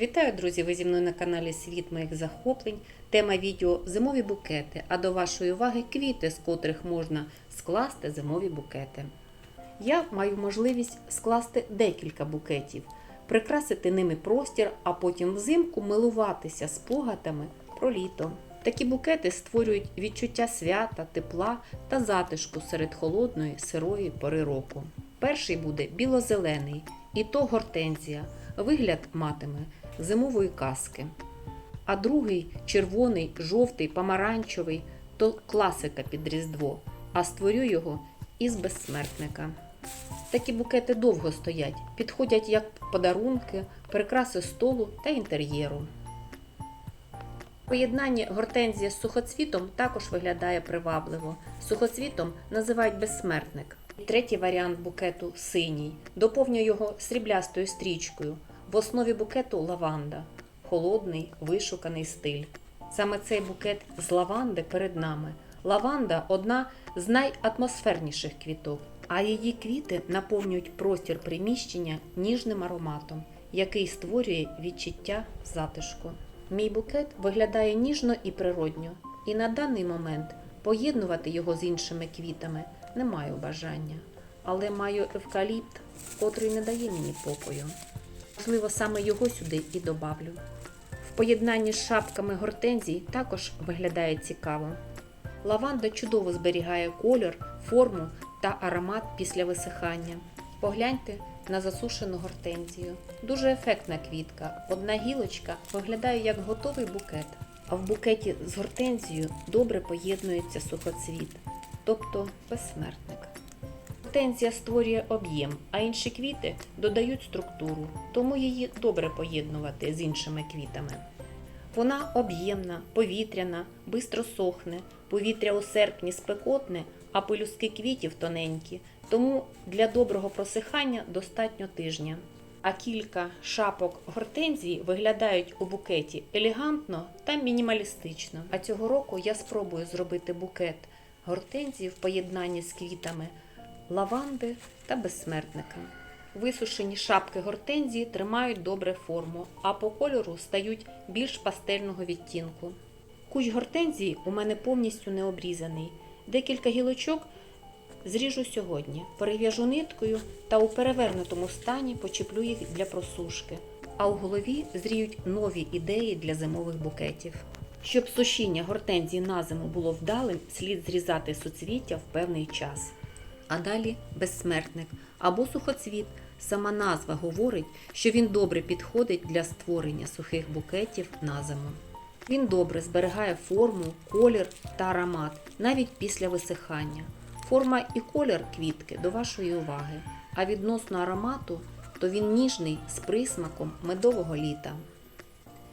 Вітаю, друзі! Ви зі мною на каналі Світ моїх захоплень. Тема відео зимові букети. А до вашої уваги квіти, з котрих можна скласти зимові букети. Я маю можливість скласти декілька букетів, прикрасити ними простір, а потім взимку милуватися спогадами про літо. Такі букети створюють відчуття свята, тепла та затишку серед холодної сирої пори року. Перший буде біло-зелений, і то гортензія. Вигляд матиме зимової казки. А другий червоний, жовтий, помаранчевий то класика під Різдво, а створю його із безсмертника. Такі букети довго стоять, підходять як подарунки, прикраси столу та інтер'єру. Поєднання гортензія з сухоцвітом також виглядає привабливо. Сухоцвітом називають безсмертник. Третій варіант букету синій. Доповнюю його сріблястою стрічкою. В основі букету лаванда, холодний, вишуканий стиль. Саме цей букет з лаванди перед нами. Лаванда одна з найатмосферніших квіток, а її квіти наповнюють простір приміщення ніжним ароматом, який створює відчуття затишку. Мій букет виглядає ніжно і природньо, і на даний момент поєднувати його з іншими квітами не маю бажання, але маю евкаліпт, котрий не дає мені покою. Можливо, саме його сюди і добавлю. В поєднанні з шапками гортензій також виглядає цікаво. Лаванда чудово зберігає кольор, форму та аромат після висихання. Погляньте на засушену гортензію. Дуже ефектна квітка. Одна гілочка виглядає як готовий букет. А в букеті з гортензією добре поєднується сухоцвіт, тобто безсмертник. Гортензія створює об'єм, а інші квіти додають структуру, тому її добре поєднувати з іншими квітами. Вона об'ємна, повітряна, бистро сохне, повітря у серпні спекотне, а пелюстки квітів тоненькі, тому для доброго просихання достатньо тижня. А кілька шапок гортензії виглядають у букеті елегантно та мінімалістично. А цього року я спробую зробити букет гортензії в поєднанні з квітами лаванди та безсмертника. Висушені шапки гортензії тримають добре форму, а по кольору стають більш пастельного відтінку. Кущ гортензії у мене повністю не обрізаний. Декілька гілочок зріжу сьогодні, перев'яжу ниткою та у перевернутому стані почеплю їх для просушки. А у голові зріють нові ідеї для зимових букетів. Щоб сушіння гортензії на зиму було вдалим, слід зрізати суцвіття в певний час. А далі безсмертник або сухоцвіт. Сама назва говорить, що він добре підходить для створення сухих букетів на зиму. Він добре зберігає форму, колір та аромат навіть після висихання. Форма і колір квітки до вашої уваги, а відносно аромату, то він ніжний з присмаком медового літа.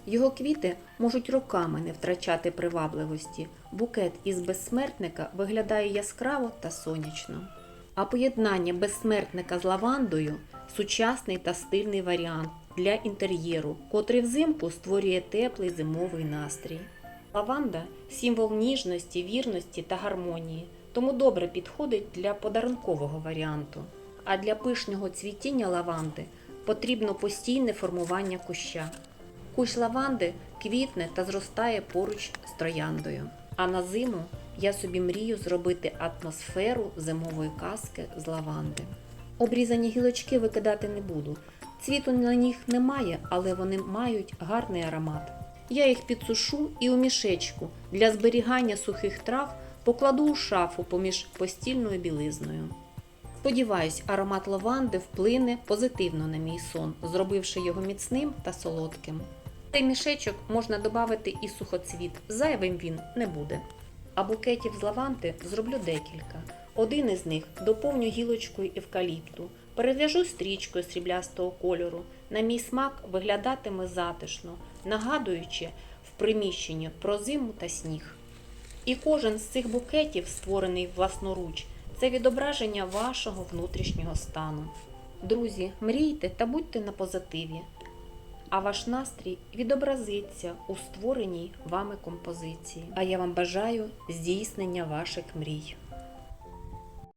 Його квіти можуть роками не втрачати привабливості. Букет із безсмертника виглядає яскраво та сонячно. А поєднання безсмертника з лавандою сучасний та стильний варіант для інтер'єру, котрий взимку створює теплий зимовий настрій. Лаванда символ ніжності, вірності та гармонії, тому добре підходить для подарункового варіанту. А для пишного цвітіння лаванди потрібно постійне формування куща. Кущ лаванди квітне та зростає поруч з трояндою. А на зиму я собі мрію зробити атмосферу зимової казки з лаванди. Обрізані гілочки викидати не буду. Цвіту на них немає, але вони мають гарний аромат. Я їх підсушу і у мішечку для зберігання сухих трав покладу у шафу поміж постільною білизною. Сподіваюсь, аромат лаванди вплине позитивно на мій сон, зробивши його міцним та солодким. Цей мішечок можна додати і сухоцвіт, зайвим він не буде. А букетів з лаванди зроблю декілька. Один із них доповню гілочкою евкаліпту, перев'яжу стрічкою сріблястого кольору. На мій смак виглядатиме затишно, нагадуючи в приміщенні про зиму та сніг. І кожен з цих букетів, створений власноруч, це відображення вашого внутрішнього стану. Друзі, мрійте та будьте на позитиві, а ваш настрій відобразиться у створеній вами композиції. А я вам бажаю здійснення ваших мрій.